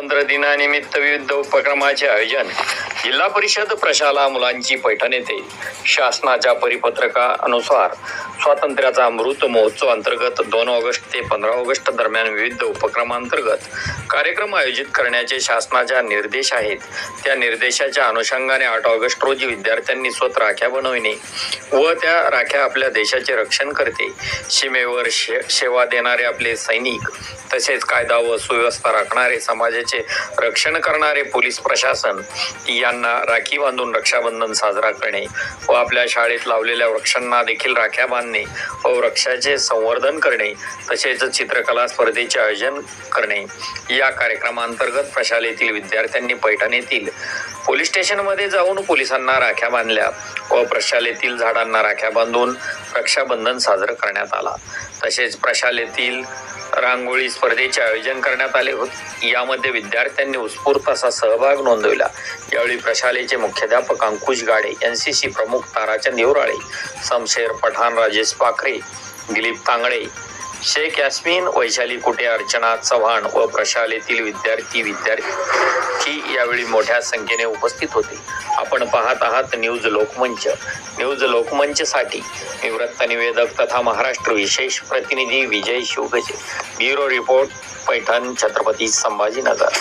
स्वातंत्र्य दिनानिमित्त विविध उपक्रमाचे आयोजन जिल्हा परिषद प्रशाला मुलांची पैठण येथे शासनाच्या परिपत्रकानुसार स्वातंत्र्याचा अमृत महोत्सव अंतर्गत दोन ऑगस्ट ते पंधरा ऑगस्ट दरम्यान विविध उपक्रमांतर्गत कार्यक्रम आयोजित करण्याचे शासनाच्या निर्देश आहेत. त्या निर्देशाच्या अनुषंगाने आठ ऑगस्ट रोजी विद्यार्थ्यांनी स्वत राख्या बनविणे व त्या राख्या आपल्या देशाचे रक्षण करते. सीमेवर शे सेवा देणारे आपले सैनिक तसेच कायदा व सुव्यवस्था राखणारे समाजाचे रक्षण करणारे पोलीस प्रशासन या यांना राखी बांधून रक्षाबंधन साजरा करणे व आपल्या शाळेत लावलेल्या वृक्षांना देखील राख्या बांधणे व वृक्षाचे संवर्धन करणे तसेच चित्रकला स्पर्धेचे आयोजन करणे. या कार्यक्रमांतर्गत प्रशालेतील विद्यार्थ्यांनी पैठण येथील पोलीस स्टेशनमध्ये जाऊन पोलिसांना राख्या बांधल्या व प्रशालेतील झाडांना राख्या बांधून रक्षाबंधन साजरं करण्यात आला. तसेच प्रशालेतील रांगोळी स्पर्धेचे आयोजन करण्यात आले होते. यामध्ये विद्यार्थ्यांनी उत्स्फूर्त असा सहभाग नोंदविला. यावेळी प्रशालेचे मुख्याध्यापक Ankush Gade N C C प्रमुख ताराचंद येवराळे समशेर पठाण राजेश पाखरे दिलीप तांगडे शेख यास्मिन वैशाली कुटे अर्चना चव्हाण व प्रशालेतील विद्यार्थी विद्यार्थी यावेळी मोठ्या संख्येने उपस्थित होते. आपण पाहत आहात न्यूज लोकमंच. न्यूज लोकमंचसाठी निवृत्त निवेदक तथा महाराष्ट्र विशेष प्रतिनिधी Vijay Shivgaje. Bureau report Paithan Chhatrapati Sambhajinagar.